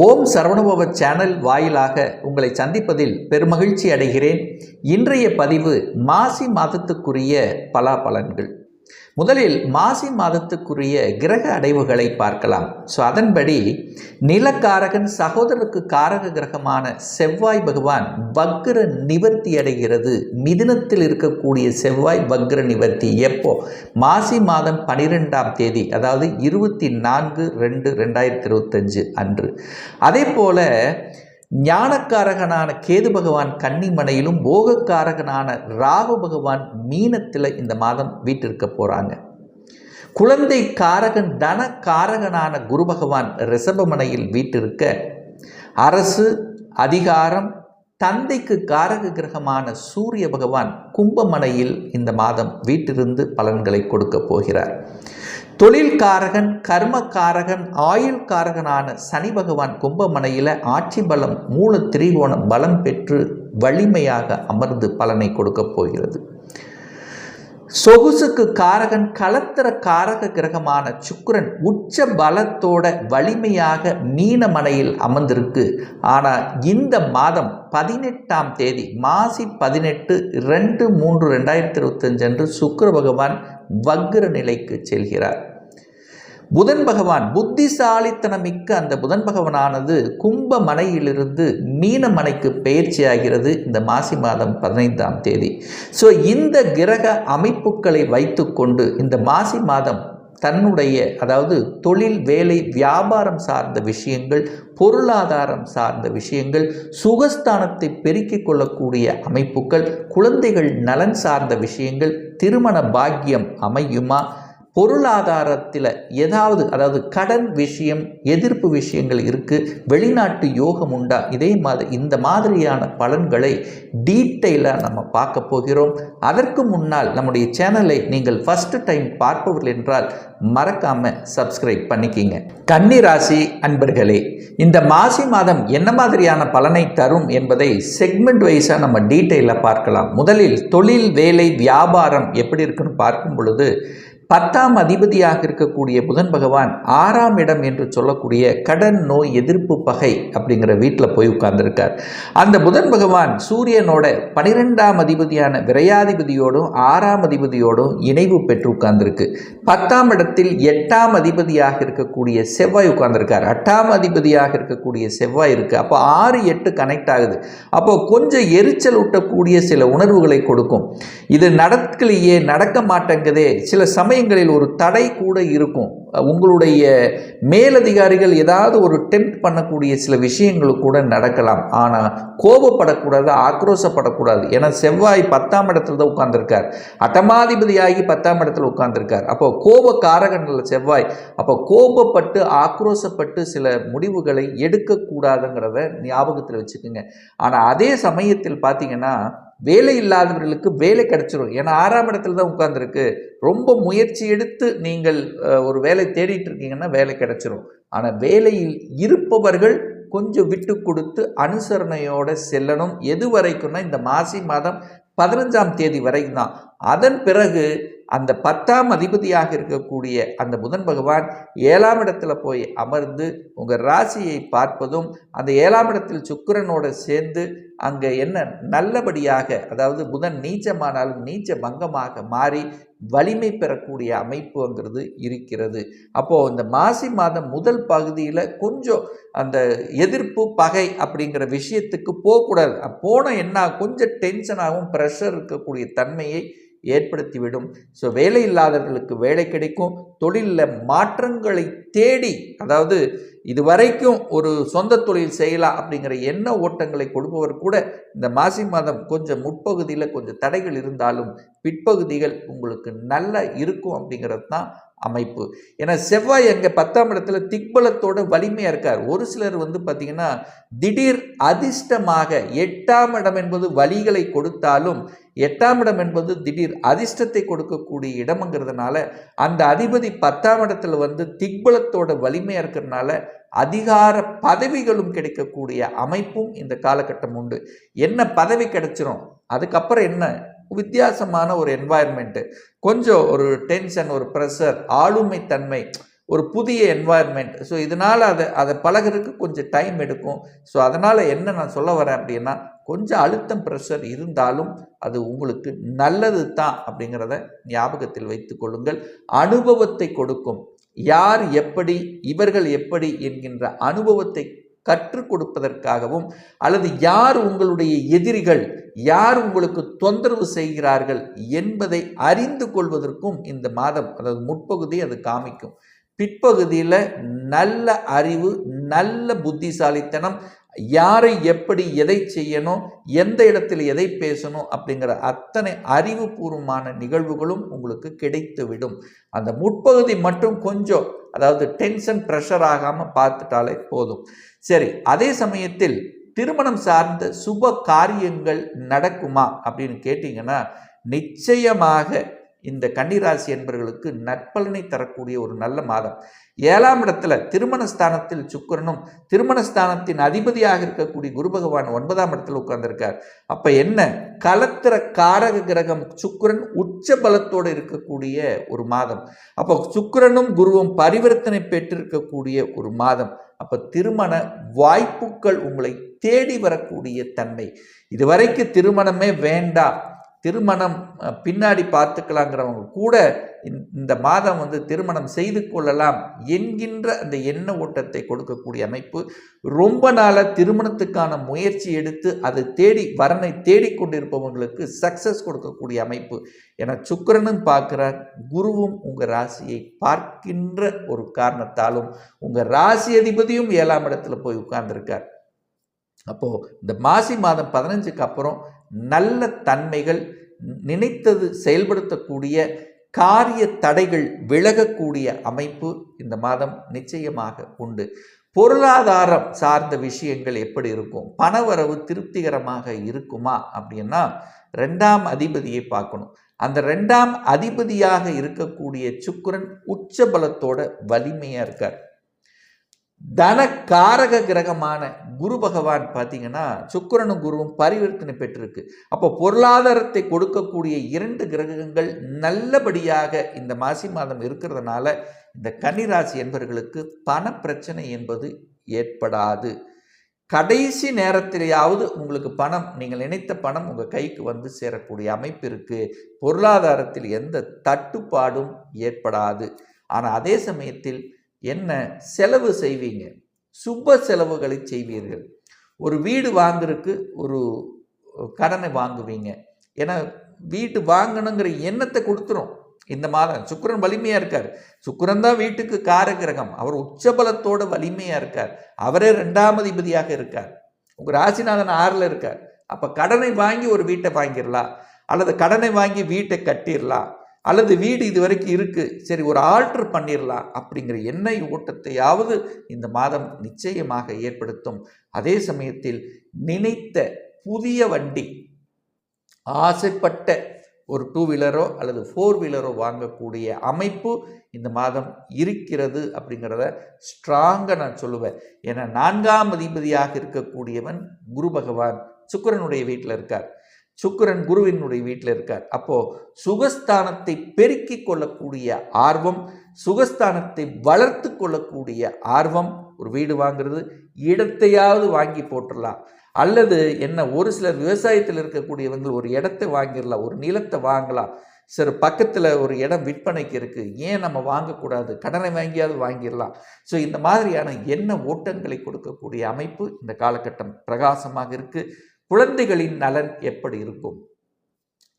ஓம் Saravanabhava channel வாயிலாக உங்களை சந்திப்பதில் பெருமகிழ்ச்சி அடைகிறேன். இன்றைய பதிவு மாசி மாதத்துக்குரிய பலாபலன்கள். முதலில் மாசி மாதத்துக்குரிய கிரக அடைவுகளை பார்க்கலாம். ஸோ அதன்படி நிலக்காரகன் சகோதரருக்கு காரக கிரகமான செவ்வாய் பகவான் வக்ர நிவர்த்தி அடைகிறது. மிதினத்தில் இருக்கக்கூடிய செவ்வாய் வக்ர நிவர்த்தி. எப்போ? மாசி மாதம் பனிரெண்டாம் தேதி அதாவது இருபத்தி நான்கு ரெண்டு ரெண்டாயிரத்தி இருபத்தஞ்சு அன்று. அதே போல ஞானக்காரகனான கேது பகவான் கன்னிமனையிலும் போகக்காரகனான ராகு பகவான் மீனத்தில் இந்த மாதம் வீட்டிற்க போகிறாங்க குழந்தை காரகன் தன காரகனான குரு பகவான் ரிஷபமனையில் வீட்டிருக்க அரசு அதிகாரம் தந்தைக்கு காரக கிரகமான சூரிய பகவான் கும்பமனையில் இந்த மாதம் வீட்டிலிருந்து பலன்களை கொடுக்க போகிறார். தொழில்காரகன் கர்மக்காரகன் ஆயுள்காரகனான சனி பகவான் கும்பமனையில் ஆட்சி பலம் மூல திரிகோண பலம் பெற்று வலிமையாக அமர்ந்து பலனை கொடுக்கப் போகிறது. சொகுசுக்கு காரகன் கலத்திர காரக கிரகமான சுக்கரன் உச்ச பலத்தோட வலிமையாக மீனமனையில் அமர்ந்திருக்கு. ஆனால் இந்த மாதம் பதினெட்டாம் தேதி மாசி பதினெட்டு ரெண்டு மூன்று ரெண்டாயிரத்தி இருபத்தஞ்சு அன்று சுக்கர பகவான் வக்ர நிலைக்கு செல்கிறார். புதன் பகவான் புத்திசாலித்தனமிக்க அந்த புதன் பகவானானது கும்ப மனையிலிருந்து மீன மனைக்கு பயிற்சி ஆகிறது இந்த மாசி மாதம் பதினைந்தாம் தேதி. ஸோ இந்த கிரக அமைப்புகளை வைத்துக்கொண்டு இந்த மாசி மாதம் தன்னுடைய அதாவது தொழில் வேலை வியாபாரம் சார்ந்த விஷயங்கள் பொருளாதாரம் சார்ந்த விஷயங்கள் சுகஸ்தானத்தை பெருக்கிக் கொள்ளக்கூடிய அமைப்புகள் குழந்தைகள் நலன் சார்ந்த விஷயங்கள் திருமண பாக்கியம் அமையுமா பொருளாதாரத்தில் ஏதாவது அதாவது கடன் விஷயம் எதிர்ப்பு விஷயங்கள் இருக்குது வெளிநாட்டு யோகம் உண்டா? இதே மாதிரி இந்த மாதிரியான பலன்களை டீட்டெயிலாக நம்ம பார்க்க போகிறோம். அதற்கு முன்னால் நம்முடைய சேனலை நீங்கள் ஃபஸ்ட்டு டைம் பார்ப்பவர்கள் என்றால் மறக்காமல் சப்ஸ்கிரைப் பண்ணிக்கிங்க. கன்னி ராசி அன்பர்களே இந்த மாசி மாதம் என்ன மாதிரியான பலனை தரும் என்பதை செக்மெண்ட் வைஸாக நம்ம டீட்டெயிலாக பார்க்கலாம். முதலில் தொழில் வேலை வியாபாரம் எப்படி இருக்குன்னு பார்க்கும் பொழுது பத்தாம் அதிபதியாக இருக்கக்கூடிய புதன் பகவான் ஆறாம் இடம் என்று சொல்லக்கூடிய கடன் நோய் எதிர்ப்பு பகை அப்படிங்கிற வீட்டில் போய் உட்கார்ந்துருக்கார். அந்த புதன் பகவான் சூரியனோட பனிரெண்டாம் அதிபதியான விரையாதிபதியோடும் ஆறாம் அதிபதியோடும் இணைவு பெற்று உட்கார்ந்துருக்கு. பத்தாம் இடத்தில் எட்டாம் அதிபதியாக இருக்கக்கூடிய செவ்வாய் உட்கார்ந்துருக்கார். எட்டாம் அதிபதியாக இருக்கக்கூடிய செவ்வாய் இருக்குது அப்போ ஆறு எட்டு கனெக்ட் ஆகுது. அப்போ கொஞ்சம் எரிச்சல் ஊட்டக்கூடிய சில உணர்வுகளை கொடுக்கும். இது நடக்கலையே நடக்க மாட்டேங்குதே. சில சமயம் சமயங்களில் ஒரு தடை கூட இருக்கும். உங்களுடைய மேலதிகாரிகள் ஏதாவது ஒரு டெம்ட் பண்ணக்கூடிய சில விஷயங்கள் கூட நடக்கலாம். ஆனால் கோபப்படக்கூடாது ஆக்ரோஷப்படக்கூடாது. ஏன்னா செவ்வாய் பத்தாம் இடத்துல தான் உட்கார்ந்துருக்கார். அட்டமாதிபதியாகி பத்தாம் இடத்துல உட்கார்ந்துருக்கார். அப்போ கோப காரகங்களில் செவ்வாய். அப்போ கோபப்பட்டு ஆக்ரோஷப்பட்டு சில முடிவுகளை எடுக்கக்கூடாதுங்கிறத ஞாபகத்தில் வச்சுக்கோங்க. ஆனால் அதே சமயத்தில் பார்த்தீங்கன்னா வேலை இல்லாதவர்களுக்கு வேலை கிடைச்சிரும். ஏன்னா ஆறாம் இடத்துல தான் உட்காந்துருக்கு ரொம்ப முயற்சி எடுத்து நீங்கள் ஒரு வேலை தேடிட்டு இருக்கீங்கன்னா வேலை கிடைச்சிரும். ஆனால் வேலையில் இருப்பவர்கள் கொஞ்சம் விட்டு கொடுத்து அனுசரணையோடு செல்லணும். எது வரைக்கும்னா இந்த மாசி மாதம் பதினஞ்சாம் தேதி வரைக்கும் தான் அதன் பிறகு அந்த பத்தாம் அதிபதியாக இருக்கக்கூடிய அந்த புதன் பகவான் ஏழாம் இடத்துல போய் அமர்ந்து உங்கள் ராசியை பார்ப்பதும் அந்த ஏழாம் இடத்தில் சுக்கிரனோடு சேர்ந்து அங்கே என்ன நல்லபடியாக அதாவது புதன் நீச்சமானாலும் நீச்ச பங்கமாக மாறி வலிமை பெறக்கூடிய அமைப்புங்கிறது இருக்கிறது. அப்போது இந்த மாசி மாதம் முதல் பகுதியில் கொஞ்சம் அந்த எதிர்ப்பு பகை அப்படிங்கிற விஷயத்துக்கு போகக்கூடாது. போன என்ன கொஞ்சம் டென்ஷனாகவும் ப்ரெஷர் இருக்கக்கூடிய தன்மையை ஏற்படுத்திவிடும். ஸோ வேலை இல்லாதவர்களுக்கு வேலை கிடைக்கும். தொழிலில் மாற்றங்களை தேடி அதாவது இது வரைக்கும் ஒரு சொந்த தொழில் செய்யலாம் அப்படிங்கிற எண்ண ஓட்டங்களை கொடுப்பவர் கூட இந்த மாசி மாதம் கொஞ்சம் முற்பகுதியில் கொஞ்சம் தடைகள் இருந்தாலும் பிற்பகுதிகள் உங்களுக்கு நல்லா இருக்கும் அப்படிங்கிறது தான் அமைப்பு. ஏன்னா செவ்வாய் அங்கே பத்தாம் இடத்துல திக்பலத்தோட வலிமையாக இருக்கார். ஒரு சிலர் வந்து பார்த்திங்கன்னா திடீர் அதிர்ஷ்டமாக எட்டாம் இடம் என்பது வழிகளை கொடுத்தாலும் எட்டாம் இடம் என்பது திடீர் அதிர்ஷ்டத்தை கொடுக்கக்கூடிய இடம்ங்கிறதுனால அந்த அதிபதி பத்தாம் இடத்துல வந்து திக்பலத்தோட வலிமையாக இருக்கிறதுனால அதிகார பதவிகளும் கிடைக்கக்கூடிய அமைப்பும் இந்த காலகட்டம் உண்டு. என்ன பதவி கிடைச்சிரும்? அதுக்கப்புறம் என்ன? வித்தியாசமான ஒரு என்வாயர்மெண்ட்டு கொஞ்சம் ஒரு டென்ஷன் ஒரு ப்ரெஷர் ஆளுமை தன்மை ஒரு புதிய என்வாயர்மெண்ட் ஸோ இதனால் அதை அதை பழகிறதுக்கு கொஞ்சம் டைம் எடுக்கும். ஸோ அதனால் என்ன நான் சொல்ல வரேன் அப்படின்னா கொஞ்சம் அழுத்தம் ப்ரெஷர் இருந்தாலும் அது உங்களுக்கு நல்லது தான் அப்படிங்கிறத ஞாபகத்தில் வைத்து கொள்ளுங்கள். அனுபவத்தை கொடுக்கும். யார் எப்படி இவர்கள் எப்படி என்கின்ற அனுபவத்தை கற்றுக் கொடுப்பதற்காகவும் அல்லது யார் உங்களுடைய எதிரிகள் யார் உங்களுக்கு தொந்தரவு செய்கிறார்கள் என்பதை அறிந்து கொள்வதற்கும் இந்த மாதம் அதாவது முற்பகுதி அது காமிக்கும். பிற்பகுதியில் நல்ல அறிவு நல்ல புத்திசாலித்தனம் யாரை எப்படி எதை செய்யணும் எந்த இடத்துல எதை பேசணும் அப்படிங்கிற அத்தனை அறிவுபூர்வமான நிகழ்வுகளும் உங்களுக்கு கிடைத்துவிடும். அந்த முற்பகுதி மட்டும் கொஞ்சம் அதாவது டென்ஷன் ப்ரெஷர் ஆகாமல் பார்த்துட்டாலே போதும். சரி அதே சமயத்தில் திருமணம் சார்ந்த சுப காரியங்கள் நடக்குமா அப்படின்னு கேட்டிங்கன்னா நிச்சயமாக இந்த கன்னிராசி என்பவர்களுக்கு நற்பலனை தரக்கூடிய ஒரு நல்ல மாதம். ஏழாம் இடத்துல திருமணஸ்தானத்தில் சுக்கரனும் திருமணஸ்தானத்தின் அதிபதியாக இருக்கக்கூடிய குரு பகவான் ஒன்பதாம் இடத்துல உட்கார்ந்திருக்கார். அப்ப என்ன? கலத்திர காரக கிரகம் சுக்கரன் உச்ச பலத்தோடு இருக்கக்கூடிய ஒரு மாதம். அப்போ சுக்கரனும் குருவும் பரிவர்த்தனை பெற்றிருக்கக்கூடிய ஒரு மாதம். அப்ப திருமண வாய்ப்புகள் உங்களை தேடி வரக்கூடிய தன்மை. இதுவரைக்கு திருமணமே வேண்டாம். திருமணம் பின்னாடி பார்த்துக்கலாங்கிறவங்க கூட இந்த மாதம் வந்து திருமணம் செய்து கொள்ளலாம் என்கின்ற அந்த எண்ண ஓட்டத்தை கொடுக்கக்கூடிய அமைப்பு ரொம்ப நாளாக திருமணத்துக்கான முயற்சி எடுத்து அதை தேடி வரனை தேடிக்கொண்டிருப்பவங்களுக்கு சக்சஸ் கொடுக்கக்கூடிய அமைப்பு. என சுக்கரனும் பார்க்குறார் குருவும் உங்கள் ராசியை பார்க்கின்ற ஒரு காரணத்தாலும் உங்கள் ராசி அதிபதியும் ஏழாம் இடத்துல போய் உட்கார்ந்துருக்கார். அப்போது இந்த மாசி மாதம் பதினஞ்சுக்கு அப்புறம் நல்ல தன்மைகள் நினைத்தது செயல்படுத்தக்கூடிய காரிய தடைகள் விலகக்கூடிய அமைப்பு இந்த மாதம் நிச்சயமாக உண்டு. பொருளாதாரம் சார்ந்த விஷயங்கள் எப்படி இருக்கும்? பணவரவு திருப்திகரமாக இருக்குமா? அப்படின்னா ரெண்டாம் அதிபதியை பார்க்கணும். அந்த ரெண்டாம் அதிபதியாக இருக்கக்கூடிய சுக்கரன் உச்சபலத்தோட வலிமையாக இருக்கார். தன காரக கிரகமான குரு பகவான் பார்த்தீங்கன்னா சுக்கரனும் குருவும் பரிவர்த்தனை பெற்றிருக்கு. அப்போ பொருளாதாரத்தை கொடுக்கக்கூடிய இரண்டு கிரகங்கள் நல்லபடியாக இந்த மாசி மாதம் இருக்கிறதுனால இந்த கன்னிராசி என்பவர்களுக்கு பண பிரச்சனை என்பது ஏற்படாது. கடைசி நேரத்திலேயாவது உங்களுக்கு பணம் நீங்கள் நினைத்த பணம் உங்கள் கைக்கு வந்து சேரக்கூடிய அமைப்பு இருக்குது பொருளாதாரத்தில் எந்த தட்டுப்பாடும் ஏற்படாது. ஆனால் அதே சமயத்தில் என்ன செலவு செய்வீங்க? சுப செலவுகளை செய்வீர்கள். ஒரு வீடு வாங்குறதுக்கு ஒரு கடனை வாங்குவீங்க. ஏன்னா வீட்டு வாங்கணுங்கிற எண்ணத்தை கொடுத்துரும். இந்த மாதம் சுக்கரன் வலிமையாக இருக்கார். சுக்கரன் தான் வீட்டுக்கு காரகிரகம். அவர் உச்சபலத்தோட வலிமையாக இருக்கார். அவரே ரெண்டாம் அதிபதியாக இருக்கார். உங்கள் ராசிநாதன் ஆறில் இருக்கார். அப்போ கடனை வாங்கி ஒரு வீட்டை வாங்கிடலாம். அல்லது கடனை வாங்கி வீட்டை கட்டிடலாம். அல்லது வீடு இது வரைக்கும் இருக்குது சரி ஒரு ஆல்ட்ரு பண்ணிடலாம் அப்படிங்கிற எண்ணெய் ஓட்டத்தையாவது இந்த மாதம் நிச்சயமாக ஏற்படுத்தும். அதே சமயத்தில் நினைத்த புதிய வண்டி ஆசைப்பட்ட ஒரு டூ வீலரோ அல்லது ஃபோர் வீலரோ வாங்கக்கூடிய அமைப்பு இந்த மாதம் இருக்கிறது அப்படிங்கிறத ஸ்ட்ராங்காக நான் சொல்லுவேன். ஏன்னா நான்காம் அதிபதியாக இருக்கக்கூடியவன் குரு பகவான் சுக்கரனுடைய வீட்டில் இருக்கார். சுக்கரன் குருவினுடைய வீட்டில் இருக்கார். அப்போ சுகஸ்தானத்தை பெருக்கி கொள்ளக்கூடிய ஆர்வம் சுகஸ்தானத்தை வளர்த்து கொள்ளக்கூடிய ஆர்வம் ஒரு வீடு வாங்குறது இடத்தையாவது வாங்கி போட்டுடலாம் அல்லது என்ன ஒரு சிலர் விவசாயத்தில் இருக்கக்கூடியவங்க ஒரு இடத்தை வாங்கிடலாம் ஒரு நிலத்தை வாங்கலாம். சரி பக்கத்தில் ஒரு இடம் விற்பனைக்கு இருக்குது ஏன் நம்ம வாங்கக்கூடாது? கடனை வாங்கியாவது வாங்கிடலாம். ஸோ இந்த மாதிரியான என்ன ஓட்டங்களை கொடுக்கக்கூடிய அமைப்பு இந்த காலகட்டம் பிரகாசமாக இருக்குது குழந்தைகளின் நலன் எப்படி இருக்கும்?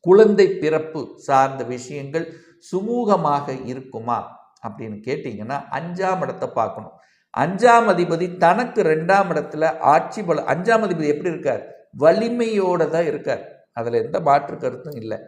குழந்தை பிறப்பு சார்ந்த விஷயங்கள் சுமூகமாக இருக்குமா? அப்படின்னு கேட்டிங்கன்னா அஞ்சாம் இடத்தை பார்க்கணும். அஞ்சாம் அதிபதி தனக்கு ரெண்டாம் இடத்துல ஆட்சி பல அஞ்சாம் அதிபதி எப்படி இருக்கார்? வலிமையோடு தான் இருக்கார். அதில் எந்த மாற்று கருத்தும் இல்லை.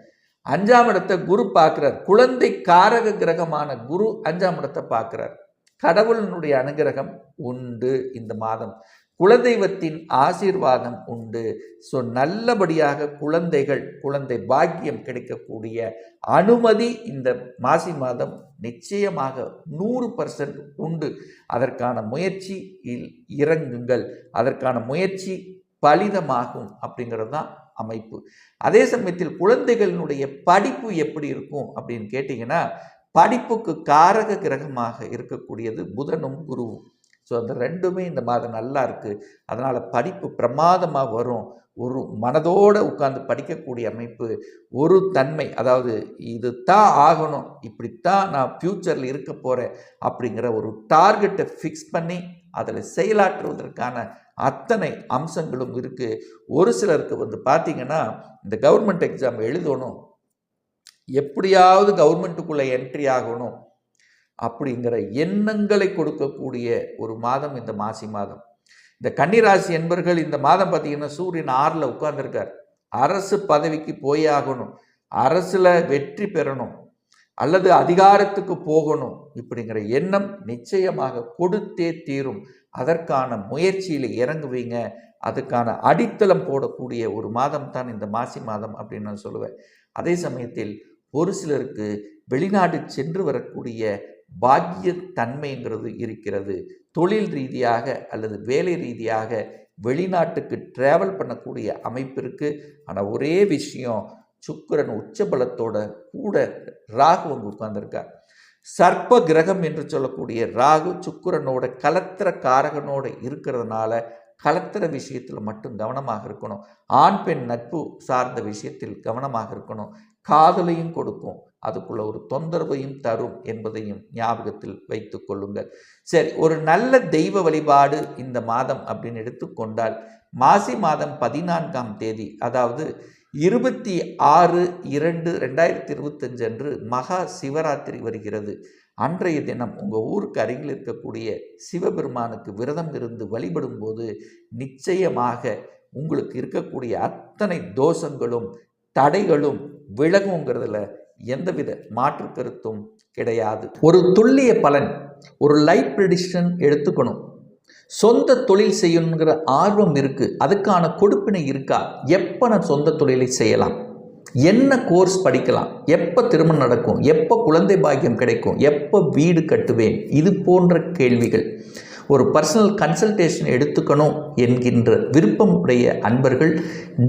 அஞ்சாம் இடத்தை குரு பார்க்குறார். குழந்தை காரக கிரகமான குரு அஞ்சாம் இடத்தை பார்க்குறார். கடவுளினுடைய அனுகிரகம் உண்டு இந்த மாதம். குலதெய்வத்தின் ஆசீர்வாதம் உண்டு. ஸோ நல்லபடியாக குழந்தைகள் குழந்தை பாக்கியம் கிடைக்கக்கூடிய அனுமதி இந்த மாசி மாதம் நிச்சயமாக நூறு பர்சன்ட் உண்டு. அதற்கான முயற்சி இறங்குங்கள். அதற்கான முயற்சி பலிதமாகும் அப்படிங்கிறது தான் அமைப்பு. அதே சமயத்தில் குழந்தைகளினுடைய படிப்பு எப்படி இருக்கும் அப்படின்னு கேட்டிங்கன்னா படிப்புக்கு காரக கிரகமாக இருக்கக்கூடியது புதனும் குருவும். ஸோ அந்த ரெண்டுமே இந்த மாதம் நல்லா இருக்குது அதனால் படிப்பு பிரமாதமாக வரும். ஒரு மனதோடு உட்கார்ந்து படிக்கக்கூடிய அமைப்பு ஒரு தன்மை அதாவது இது தான் ஆகணும் இப்படித்தான் நான் ஃப்யூச்சரில் இருக்க போகிறேன் அப்படிங்கிற ஒரு டார்கெட்டை ஃபிக்ஸ் பண்ணி அதில் செயலாற்றுவதற்கான அத்தனை அம்சங்களும் இருக்குது ஒரு சிலருக்கு வந்து பார்த்திங்கன்னா இந்த கவர்மெண்ட் எக்ஸாம் எழுதணும். எப்படியாவது கவர்மெண்ட்டுக்குள்ளே என்ட்ரி ஆகணும். அப்படிங்கிற எண்ணங்களை கொடுக்கக்கூடிய ஒரு மாதம் இந்த மாசி மாதம். இந்த கன்னிராசி என்பர்கள் இந்த மாதம் பார்த்தீங்கன்னா சூரியன் ஆறில் உட்கார்ந்துருக்கார். அரசு பதவிக்கு போயே ஆகணும். அரசில் வெற்றி பெறணும். அல்லது அதிகாரத்துக்கு போகணும் இப்படிங்கிற எண்ணம் நிச்சயமாக கொடுத்தே தீரும். அதற்கான முயற்சியில் இறங்குவீங்க. அதுக்கான அடித்தளம் போடக்கூடிய ஒரு மாதம் தான் இந்த மாசி மாதம் அப்படின்னு நான் சொல்லுவேன். அதே சமயத்தில் ஒரு சிலருக்கு வெளிநாடு சென்று வரக்கூடிய பாக்கிய தன்மைங்கிறது இருக்கிறது. தொழில் ரீதியாக அல்லது வேலை ரீதியாக வெளிநாட்டுக்கு ட்ராவல் பண்ணக்கூடிய அமைப்பு இருக்குது ஆனால் ஒரே விஷயம் சுக்கிரன் உச்சபலத்தோட கூட ராகு அங்கு உட்கார்ந்துருக்கார். சர்ப்ப கிரகம் என்று சொல்லக்கூடிய ராகு சுக்கிரனோட கலத்திர காரகனோட இருக்கிறதுனால கலத்திர விஷயத்தில் மட்டும் கவனமாக இருக்கணும். ஆண் பெண் நட்பு சார்ந்த விஷயத்தில் கவனமாக இருக்கணும். காதலையும் கொடுக்கும். அதுக்குள்ள ஒரு தொந்தரவையும் தரும் என்பதையும் ஞாபகத்தில் வைத்து கொள்ளுங்கள். சரி ஒரு நல்ல தெய்வ வழிபாடு இந்த மாதம் அப்படின்னு எடுத்துக்கொண்டால் மாசி மாதம் பதினான்காம் தேதி அதாவது இருபத்தி ஆறு இரண்டு ரெண்டாயிரத்தி இருபத்தஞ்சு அன்று மகா சிவராத்திரி வருகிறது. அன்றைய தினம் உங்கள் ஊருக்கு அருகில் இருக்கக்கூடிய சிவபெருமானுக்கு விரதம் இருந்து வழிபடும் போது நிச்சயமாக உங்களுக்கு இருக்கக்கூடிய அத்தனை தோஷங்களும் தடைகளும் விலகுங்கிறதுல எந்தவித மாற்று கருத்தும் கிடையாது. ஒரு துல்லிய பலன் ஒரு லைஃப் ப்ரெடிஷன் எடுத்துக்கணும். சொந்த தொழில் செய்யணுங்கிற ஆர்வம் இருக்குது அதுக்கான கொடுப்பினை இருக்கா? எப்போ நான் சொந்த தொழிலை செய்யலாம்? என்ன கோர்ஸ் படிக்கலாம்? எப்போ திருமணம் நடக்கும்? எப்போ குழந்தை பாக்கியம் கிடைக்கும்? எப்போ வீடு கட்டுவேன்? இது போன்ற கேள்விகள். ஒரு பர்சனல் கன்சல்டேஷன் எடுத்துக்கணும் என்கின்ற விருப்பம் உடைய அன்பர்கள்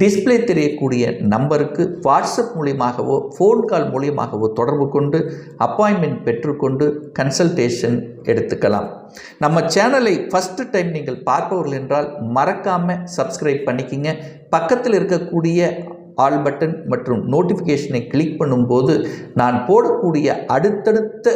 டிஸ்பிளே தெரியக்கூடிய நம்பருக்கு வாட்ஸ்அப் மூலியமாகவோ ஃபோன் கால் மூலியமாகவோ தொடர்பு கொண்டு அப்பாயின்மெண்ட் பெற்றுக்கொண்டு கன்சல்டேஷன் எடுத்துக்கலாம். நம்ம சேனலை ஃபஸ்ட்டு டைம் நீங்கள் பார்ப்பவர்கள் என்றால் மறக்காமல் சப்ஸ்கிரைப் பண்ணிக்கிங்க. பக்கத்தில் இருக்கக்கூடிய ஆல் பட்டன் மற்றும் நோட்டிஃபிகேஷனை கிளிக் பண்ணும்போது நான் போடக்கூடிய அடுத்தடுத்த